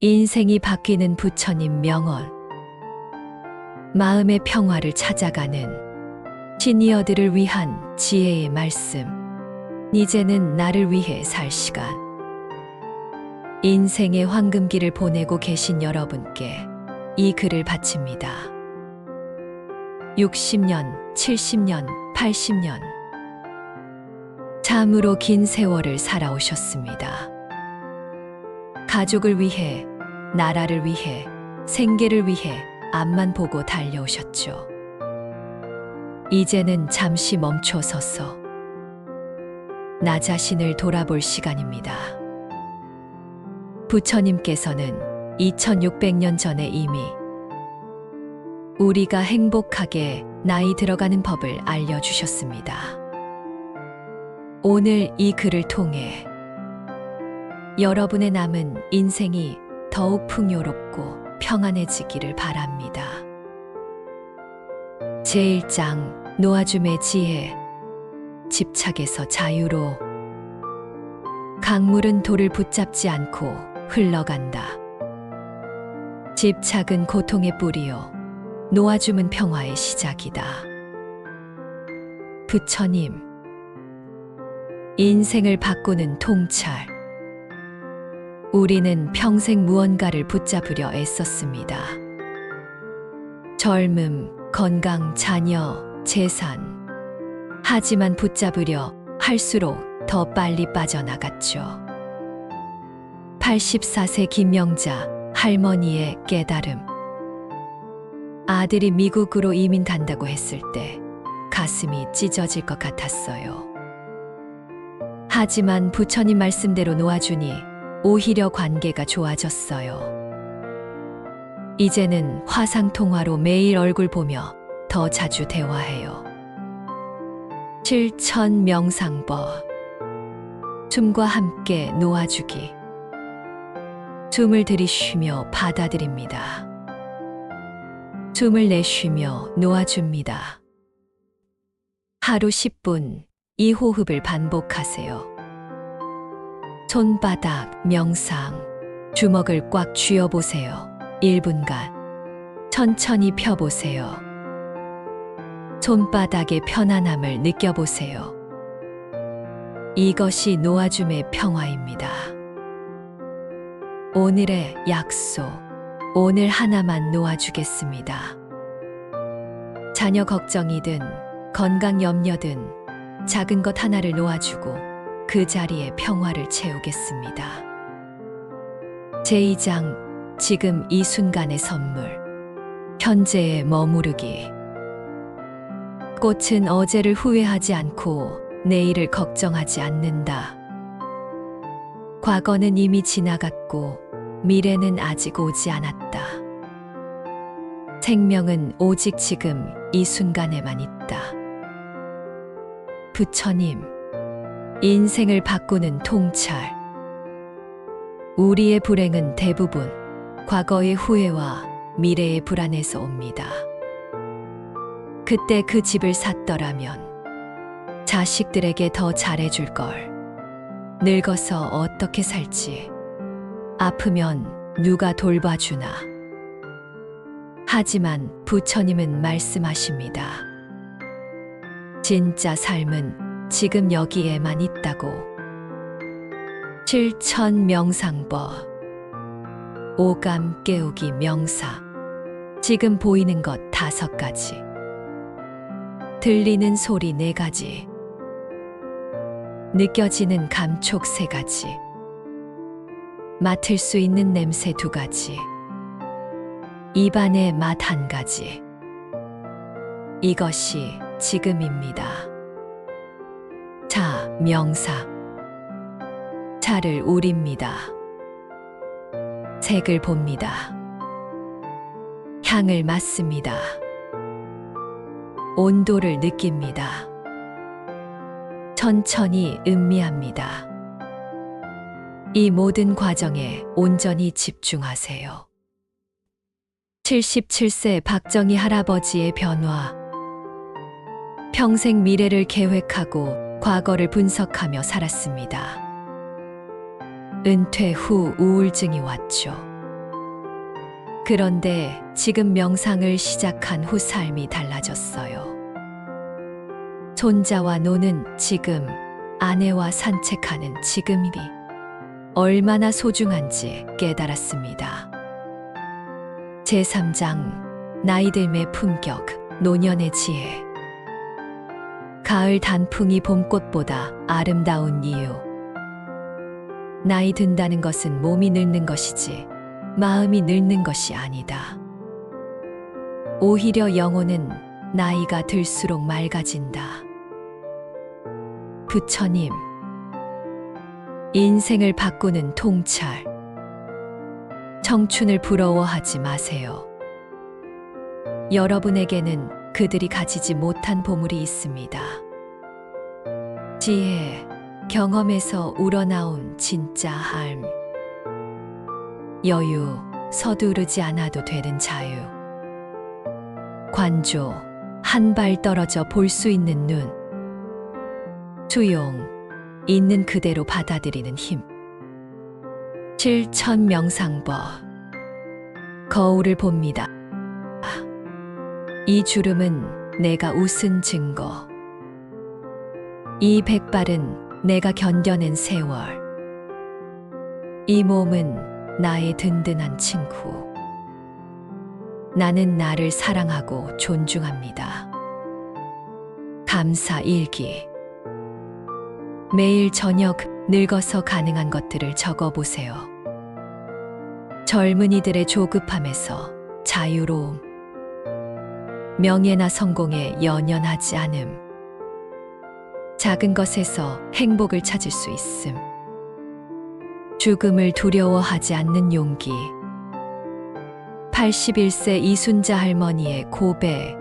인생이 바뀌는 부처님 명언. 마음의 평화를 찾아가는 시니어들을 위한 지혜의 말씀. 이제는 나를 위해 살 시간. 인생의 황금기를 보내고 계신 여러분께 이 글을 바칩니다. 60년, 70년, 80년. 참으로 긴 세월을 살아오셨습니다. 가족을 위해, 나라를 위해, 생계를 위해 앞만 보고 달려오셨죠. 이제는 잠시 멈춰 서서 나 자신을 돌아볼 시간입니다. 부처님께서는 2600년 전에 이미 우리가 행복하게 나이 들어가는 법을 알려주셨습니다. 오늘 이 글을 통해 여러분의 남은 인생이 더욱 풍요롭고 평안해지기를 바랍니다. 제1장 노아줌의 지혜 집착에서 자유로 강물은 돌을 붙잡지 않고 흘러간다. 집착은 고통의 뿌리요. 노아줌은 평화의 시작이다. 부처님, 인생을 바꾸는 통찰. 우리는 평생 무언가를 붙잡으려 애썼습니다. 젊음, 건강, 자녀, 재산. 하지만 붙잡으려 할수록 더 빨리 빠져나갔죠. 84세 김명자 할머니의 깨달음. 아들이 미국으로 이민 간다고 했을 때 가슴이 찢어질 것 같았어요. 하지만 부처님 말씀대로 놓아주니 오히려 관계가 좋아졌어요. 이제는 화상통화로 매일 얼굴 보며 더 자주 대화해요. 실천 명상법. 춤과 함께 놓아주기. 숨을 들이쉬며 받아들입니다. 숨을 내쉬며 놓아줍니다. 하루 10분 이 호흡을 반복하세요. 손바닥 명상. 주먹을 꽉 쥐어보세요. 1분간. 천천히 펴보세요. 손바닥의 편안함을 느껴보세요. 이것이 놓아줌의 평화입니다. 오늘의 약속. 오늘 하나만 놓아주겠습니다. 자녀 걱정이든 건강 염려든 작은 것 하나를 놓아주고 그 자리에 평화를 채우겠습니다. 제2장 지금 이 순간의 선물. 현재에 머무르기. 꽃은 어제를 후회하지 않고 내일을 걱정하지 않는다. 과거는 이미 지나갔고 미래는 아직 오지 않았다. 생명은 오직 지금 이 순간에만 있다. 부처님, 인생을 바꾸는 통찰. 우리의 불행은 대부분 과거의 후회와 미래의 불안에서 옵니다. 그때 그 집을 샀더라면 자식들에게 더 잘해줄 걸. 늙어서 어떻게 살지. 아프면 누가 돌봐주나. 하지만 부처님은 말씀하십니다. 진짜 삶은 지금 여기에만 있다고. 실천 명상법. 오감 깨우기 명사. 지금 보이는 것 다섯 가지. 들리는 소리 네 가지. 느껴지는 감촉 세 가지. 맡을 수 있는 냄새 두 가지. 입안의 맛 한 가지. 이것이 지금입니다. 자, 명사. 차를 우립니다. 색을 봅니다. 향을 맡습니다. 온도를 느낍니다. 천천히 음미합니다. 이 모든 과정에 온전히 집중하세요. 77세 박정희 할아버지의 변화. 평생 미래를 계획하고 과거를 분석하며 살았습니다. 은퇴 후 우울증이 왔죠. 그런데 지금 명상을 시작한 후 삶이 달라졌어요. 손자와 노는 지금, 아내와 산책하는 지금이 얼마나 소중한지 깨달았습니다. 제3장 나이들의 품격, 노년의 지혜. 가을 단풍이 봄꽃보다 아름다운 이유. 나이 든다는 것은 몸이 늙는 것이지 마음이 늙는 것이 아니다. 오히려 영혼은 나이가 들수록 맑아진다. 부처님, 인생을 바꾸는 통찰. 청춘을 부러워하지 마세요. 여러분에게는 그들이 가지지 못한 보물이 있습니다. 지혜, 경험에서 우러나온 진짜 삶. 여유, 서두르지 않아도 되는 자유. 관조, 한 발 떨어져 볼 수 있는 눈. 수용, 있는 그대로 받아들이는 힘. 실천 명상법. 거울을 봅니다. 이 주름은 내가 웃은 증거. 이 백발은 내가 견뎌낸 세월. 이 몸은 나의 든든한 친구. 나는 나를 사랑하고 존중합니다. 감사 일기. 매일 저녁 늙어서 가능한 것들을 적어 보세요. 젊은이들의 조급함에서 자유로움. 명예나 성공에 연연하지 않음. 작은 것에서 행복을 찾을 수 있음. 죽음을 두려워하지 않는 용기. 81세 이순자 할머니의 고백.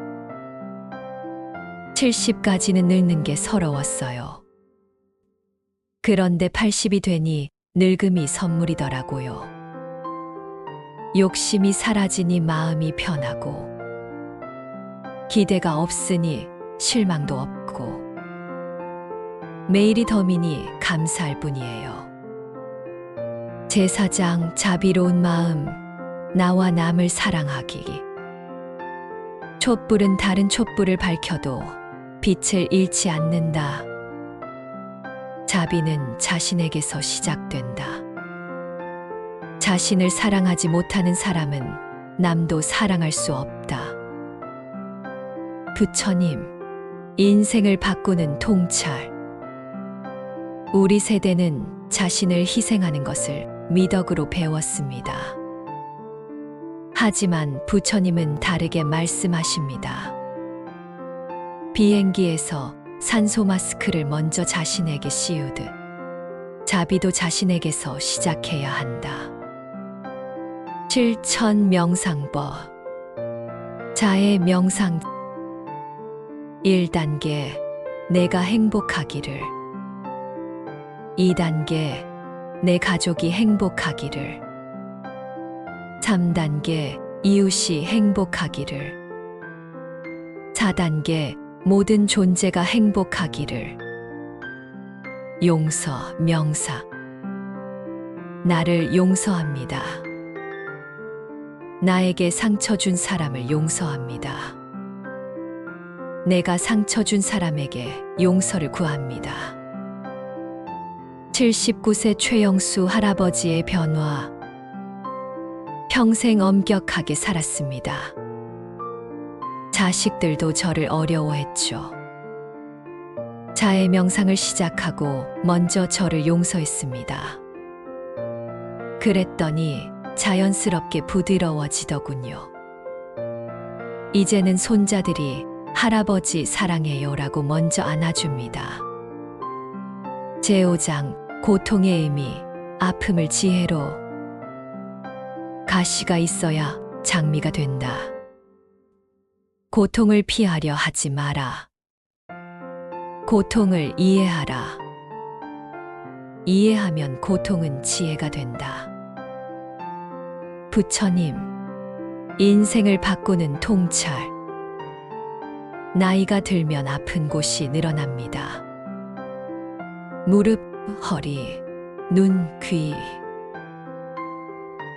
70까지는 늙는 게 서러웠어요. 그런데 80이 되니 늙음이 선물이더라고요. 욕심이 사라지니 마음이 편하고, 기대가 없으니 실망도 없고, 매일이 더미니 감사할 뿐이에요. 제사장 자비로운 마음, 나와 남을 사랑하기. 촛불은 다른 촛불을 밝혀도 빛을 잃지 않는다. 자비는 자신에게서 시작된다. 자신을 사랑하지 못하는 사람은 남도 사랑할 수 없다. 부처님, 인생을 바꾸는 통찰. 우리 세대는 자신을 희생하는 것을 미덕으로 배웠습니다. 하지만 부처님은 다르게 말씀하십니다. 비행기에서 산소 마스크를 먼저 자신에게 씌우듯 자비도 자신에게서 시작해야 한다. 실천 명상법 자의 명상 1단계 내가 행복하기를. 2단계 내 가족이 행복하기를. 3단계 이웃이 행복하기를. 4단계 모든 존재가 행복하기를. 용서 명사. 나를 용서합니다. 나에게 상처 준 사람을 용서합니다. 내가 상처 준 사람에게 용서를 구합니다. 79세 최영수 할아버지의 변화. 평생 엄격하게 살았습니다. 자식들도 저를 어려워했죠. 자의 명상을 시작하고 먼저 저를 용서했습니다. 그랬더니 자연스럽게 부드러워지더군요. 이제는 손자들이 할아버지 사랑해요라고 먼저 안아줍니다. 제5장 고통의 의미, 아픔을 지혜로 가시가 있어야 장미가 된다. 고통을 피하려 하지 마라. 고통을 이해하라. 이해하면 고통은 지혜가 된다. 부처님, 인생을 바꾸는 통찰. 나이가 들면 아픈 곳이 늘어납니다. 무릎, 허리, 눈, 귀.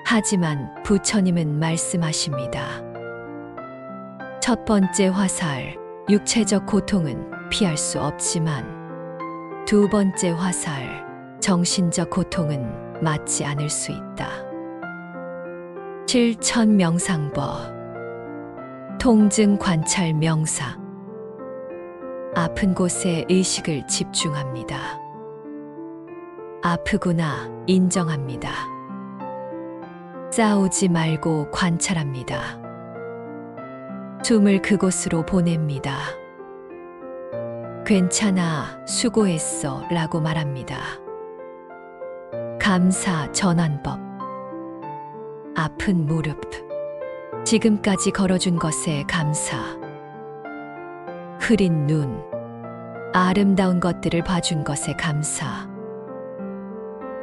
하지만 부처님은 말씀하십니다. 첫 번째 화살, 육체적 고통은 피할 수 없지만 두 번째 화살, 정신적 고통은 맞지 않을 수 있다. 실천 명상법 통증 관찰 명상 아픈 곳에 의식을 집중합니다. 아프구나 인정합니다. 싸우지 말고 관찰합니다. 숨을 그곳으로 보냅니다. 괜찮아, 수고했어 라고 말합니다. 감사 전환법. 아픈 무릎. 지금까지 걸어준 것에 감사. 흐린 눈. 아름다운 것들을 봐준 것에 감사.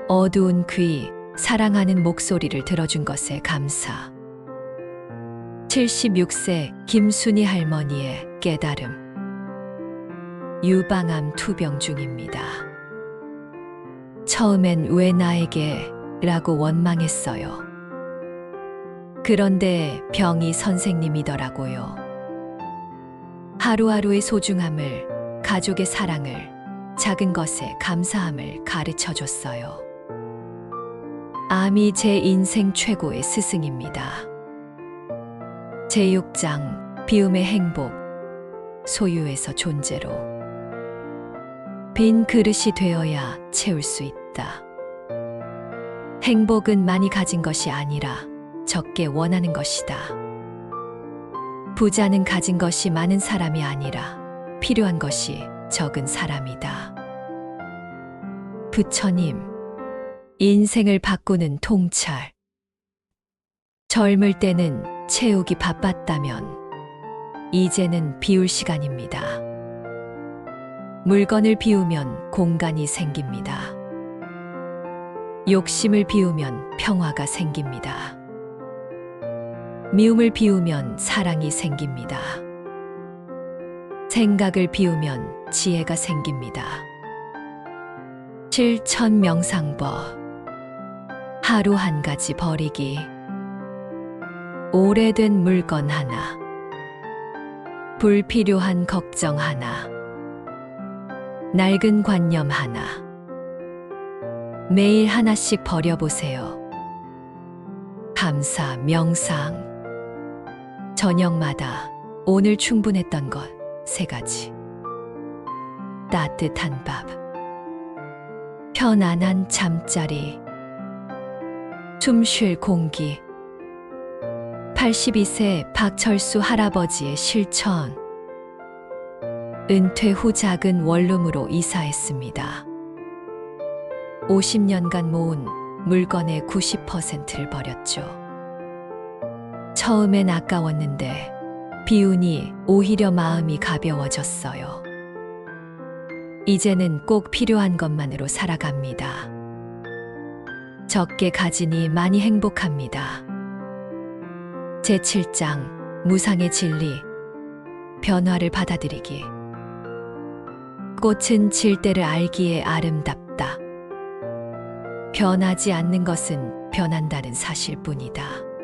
어두운 귀. 사랑하는 목소리를 들어준 것에 감사. 76세 김순희 할머니의 깨달음. 유방암 투병 중입니다. 처음엔 왜 나에게 라고 원망했어요. 그런데 병이 선생님이더라고요. 하루하루의 소중함을, 가족의 사랑을, 작은 것에 감사함을 가르쳐 줬어요. 암이 제 인생 최고의 스승입니다. 제6장 비움의 행복 소유에서 존재로 빈 그릇이 되어야 채울 수 있다. 행복은 많이 가진 것이 아니라 적게 원하는 것이다. 부자는 가진 것이 많은 사람이 아니라 필요한 것이 적은 사람이다. 부처님, 인생을 바꾸는 통찰. 젊을 때는 채우기 바빴다면 이제는 비울 시간입니다. 물건을 비우면 공간이 생깁니다. 욕심을 비우면 평화가 생깁니다. 미움을 비우면 사랑이 생깁니다. 생각을 비우면 지혜가 생깁니다. 실천 명상법. 하루 한 가지 버리기. 오래된 물건 하나. 불필요한 걱정 하나. 낡은 관념 하나. 매일 하나씩 버려보세요. 감사, 명상. 저녁마다 오늘 충분했던 것 세 가지. 따뜻한 밥. 편안한 잠자리. 숨 쉴 공기. 82세 박철수 할아버지의 실천. 은퇴 후 작은 원룸으로 이사했습니다. 50년간 모은 물건의 90%를 버렸죠. 처음엔 아까웠는데 비우니 오히려 마음이 가벼워졌어요. 이제는 꼭 필요한 것만으로 살아갑니다. 적게 가지니 많이 행복합니다. 제7장 무상의 진리 변화를 받아들이기 꽃은 질 때를 알기에 아름답다. 변하지 않는 것은 변한다는 사실뿐이다.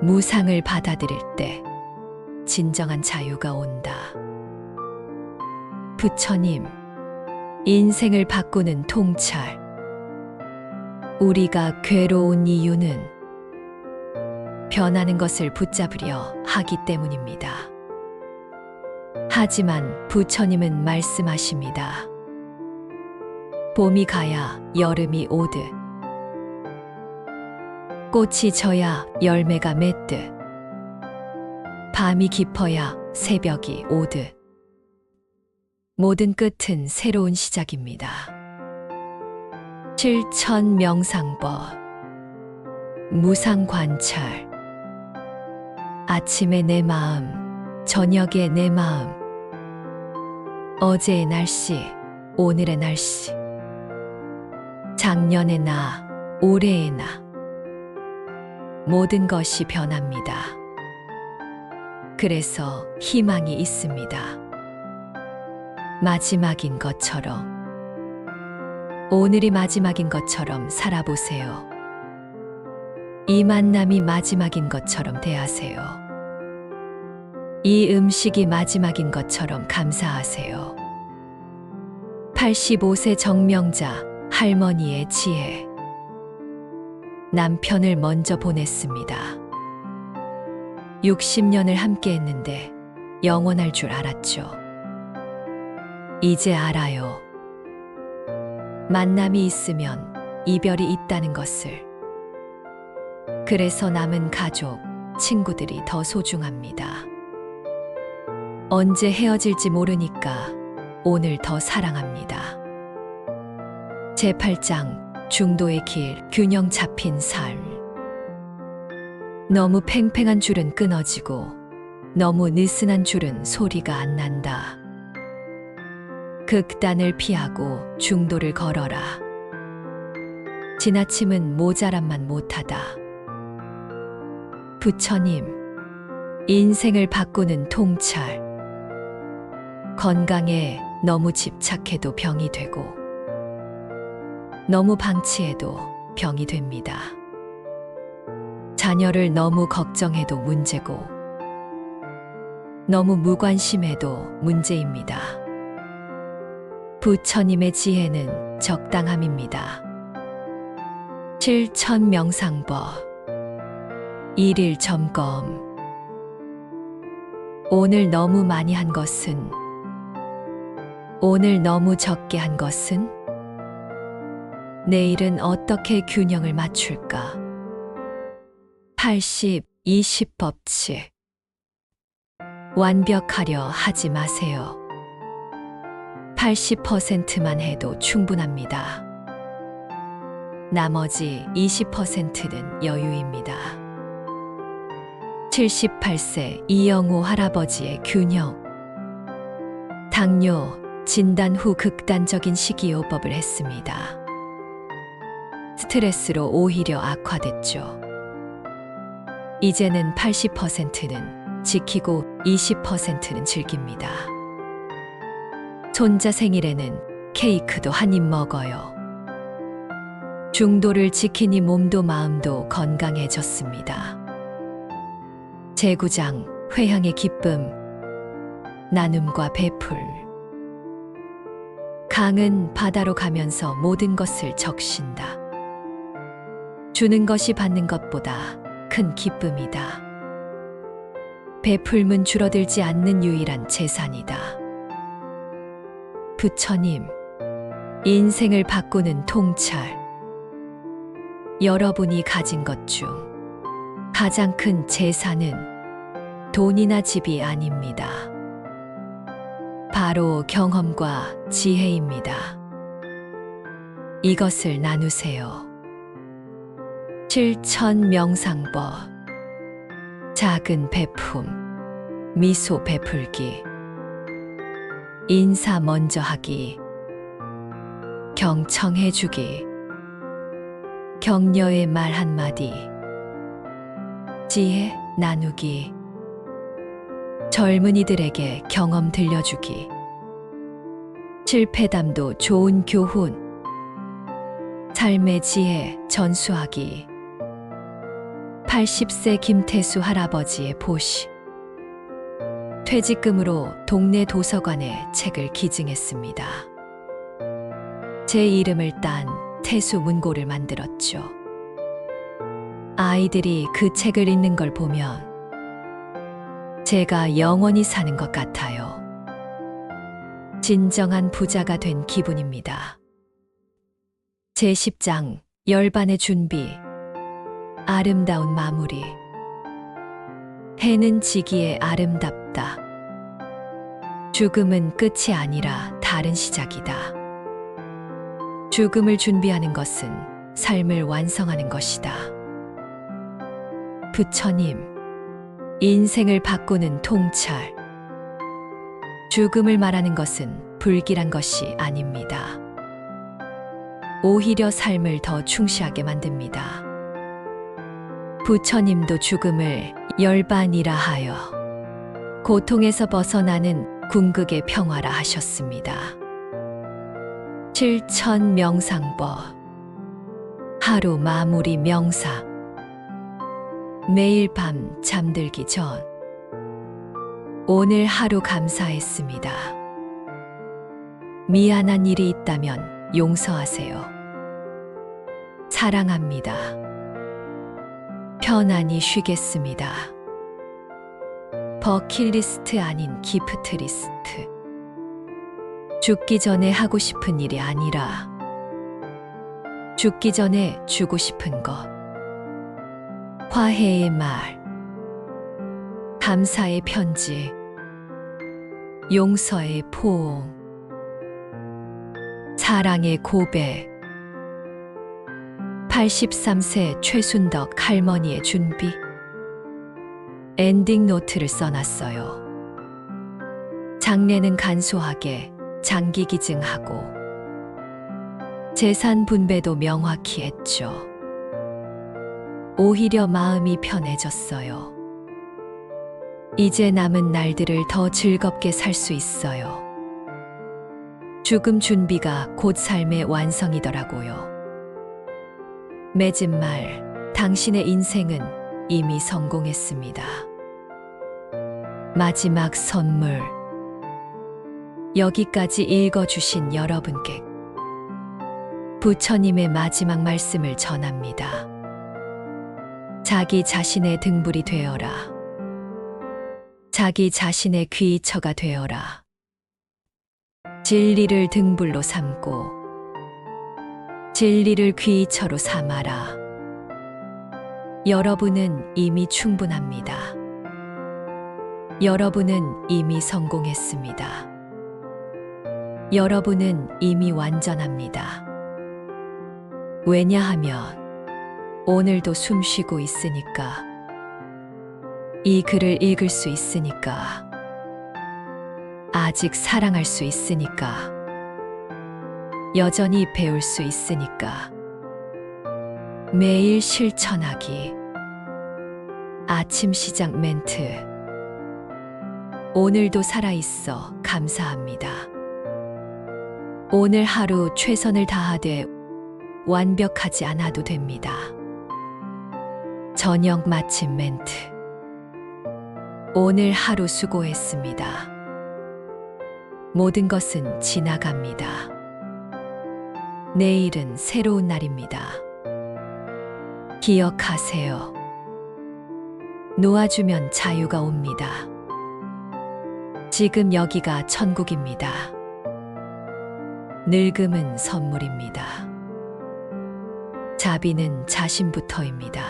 무상을 받아들일 때 진정한 자유가 온다. 부처님, 인생을 바꾸는 통찰. 우리가 괴로운 이유는 변하는 것을 붙잡으려 하기 때문입니다. 하지만 부처님은 말씀하십니다. 봄이 가야 여름이 오듯 꽃이 져야 열매가 맺듯 밤이 깊어야 새벽이 오듯 모든 끝은 새로운 시작입니다. 실천 명상법 무상 관찰. 아침에 내 마음 저녁에 내 마음. 어제의 날씨 오늘의 날씨. 작년의 나 올해의 나 모든 것이 변합니다. 그래서 희망이 있습니다. 마지막인 것처럼, 오늘이 마지막인 것처럼 살아보세요. 이 만남이 마지막인 것처럼 대하세요. 이 음식이 마지막인 것처럼 감사하세요. 85세 정명자 할머니의 지혜. 남편을 먼저 보냈습니다. 60년을 함께 했는데 영원할 줄 알았죠. 이제 알아요. 만남이 있으면 이별이 있다는 것을. 그래서 남은 가족, 친구들이 더 소중합니다. 언제 헤어질지 모르니까 오늘 더 사랑합니다. 제8장 중도의 길, 균형 잡힌 삶. 너무 팽팽한 줄은 끊어지고 너무 느슨한 줄은 소리가 안 난다. 극단을 피하고 중도를 걸어라. 지나침은 모자람만 못하다. 부처님, 인생을 바꾸는 통찰. 건강에 너무 집착해도 병이 되고, 너무 방치해도 병이 됩니다. 자녀를 너무 걱정해도 문제고, 너무 무관심해도 문제입니다. 부처님의 지혜는 적당함입니다. 실천 명상법 일일 점검 오늘 너무 많이 한 것은 오늘 너무 적게 한 것은 내일은 어떻게 균형을 맞출까 80, 20 법칙 완벽하려 하지 마세요. 80%만 해도 충분합니다. 나머지 20%는 여유입니다. 78세 이영호 할아버지의 균형. 당뇨 진단 후 극단적인 식이요법을 했습니다. 스트레스로 오히려 악화됐죠. 이제는 80%는 지키고 20%는 즐깁니다. 손자 생일에는 케이크도 한 입 먹어요. 중도를 지키니 몸도 마음도 건강해졌습니다. 제구장, 회향의 기쁨, 나눔과 베풀. 강은 바다로 가면서 모든 것을 적신다. 주는 것이 받는 것보다 큰 기쁨이다. 베풀문 줄어들지 않는 유일한 재산이다. 부처님, 인생을 바꾸는 통찰. 여러분이 가진 것 중 가장 큰 재산은 돈이나 집이 아닙니다. 바로 경험과 지혜입니다. 이것을 나누세요. 실천 명상법. 작은 베품. 미소 베풀기. 인사 먼저 하기. 경청해 주기. 격려의 말 한마디. 지혜 나누기. 젊은이들에게 경험 들려주기. 실패담도 좋은 교훈. 삶의 지혜 전수하기. 80세 김태수 할아버지의 보시. 퇴직금으로 동네 도서관에 책을 기증했습니다. 제 이름을 딴 태수 문고를 만들었죠. 아이들이 그 책을 읽는 걸 보면 제가 영원히 사는 것 같아요. 진정한 부자가 된 기분입니다. 제 10장 열반의 준비 아름다운 마무리 해는 지기에 아름답다. 죽음은 끝이 아니라 다른 시작이다. 죽음을 준비하는 것은 삶을 완성하는 것이다. 부처님, 인생을 바꾸는 통찰. 죽음을 말하는 것은 불길한 것이 아닙니다. 오히려 삶을 더 충실하게 만듭니다. 부처님도 죽음을 열반이라 하여 고통에서 벗어나는 궁극의 평화라 하셨습니다. 실천 명상법 하루 마무리 명사 매일 밤 잠들기 전 오늘 하루 감사했습니다. 미안한 일이 있다면 용서하세요. 사랑합니다. 편안히 쉬겠습니다. 버킷리스트 아닌 기프트리스트. 죽기 전에 하고 싶은 일이 아니라 죽기 전에 주고 싶은 것. 화해의 말. 감사의 편지. 용서의 포옹. 사랑의 고백. 83세 최순덕 할머니의 준비. 엔딩 노트를 써놨어요. 장례는 간소하게 장기 기증하고 재산 분배도 명확히 했죠. 오히려 마음이 편해졌어요. 이제 남은 날들을 더 즐겁게 살 수 있어요. 죽음 준비가 곧 삶의 완성이더라고요. 맺은 말, 당신의 인생은 이미 성공했습니다. 마지막 선물. 여기까지 읽어주신 여러분께 부처님의 마지막 말씀을 전합니다. 자기 자신의 등불이 되어라. 자기 자신의 귀처가 되어라. 진리를 등불로 삼고 진리를 귀처로 삼아라. 여러분은 이미 충분합니다. 여러분은 이미 성공했습니다. 여러분은 이미 완전합니다. 왜냐하면 오늘도 숨 쉬고 있으니까. 이 글을 읽을 수 있으니까. 아직 사랑할 수 있으니까. 여전히 배울 수 있으니까. 매일 실천하기. 아침 시작 멘트. 오늘도 살아있어 감사합니다. 오늘 하루 최선을 다하되 완벽하지 않아도 됩니다. 저녁 마침 멘트. 오늘 하루 수고했습니다. 모든 것은 지나갑니다. 내일은 새로운 날입니다. 기억하세요. 놓아주면 자유가 옵니다. 지금 여기가 천국입니다. 늙음은 선물입니다. 자비는 자신부터입니다.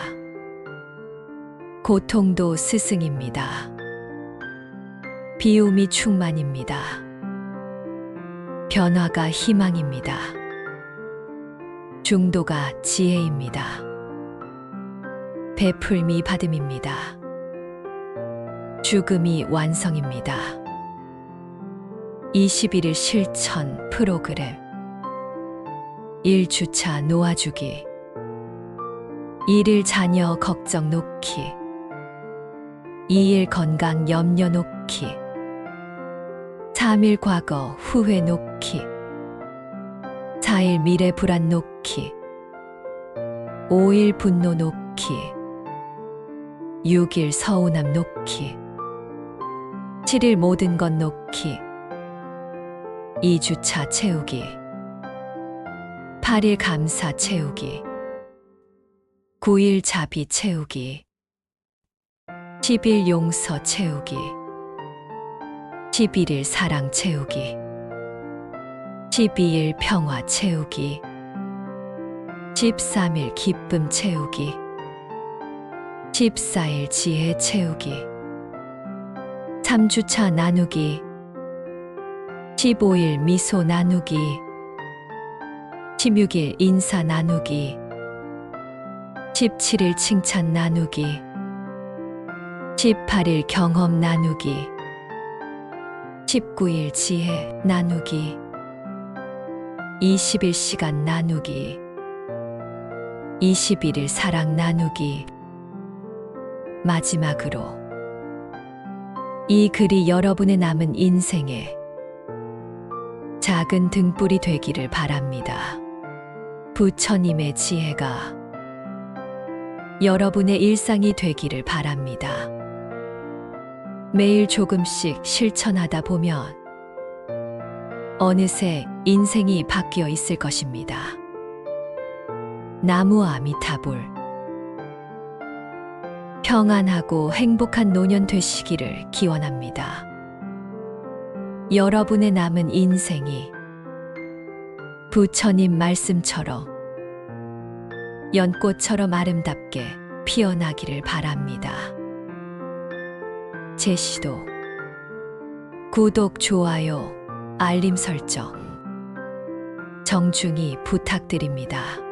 고통도 스승입니다. 비움이 충만입니다. 변화가 희망입니다. 중도가 지혜입니다. 베풀미 받음입니다. 죽음이 완성입니다. 21일 실천 프로그램 1주차 놓아주기 1일 자녀 걱정 놓기 2일 건강 염려 놓기 3일 과거 후회 놓기 4일 미래 불안 놓기 5일 분노 놓기 6일 서운함 놓기 7일 모든 것 놓기 2주차 채우기 8일 감사 채우기 9일 자비 채우기 10일 용서 채우기 11일 사랑 채우기 12일 평화 채우기. 13일 기쁨 채우기. 14일 지혜 채우기. 3주차 나누기. 15일 미소 나누기. 16일 인사 나누기. 17일 칭찬 나누기. 18일 경험 나누기. 19일 지혜 나누기 20일 시간 나누기 21일 사랑 나누기 마지막으로 이 글이 여러분의 남은 인생에 작은 등불이 되기를 바랍니다. 부처님의 지혜가 여러분의 일상이 되기를 바랍니다. 매일 조금씩 실천하다 보면 어느새 인생이 바뀌어 있을 것입니다. 나무 아미타불 평안하고 행복한 노년 되시기를 기원합니다. 여러분의 남은 인생이 부처님 말씀처럼 연꽃처럼 아름답게 피어나기를 바랍니다. 제시도 구독, 좋아요, 알림 설정 정중히 부탁드립니다.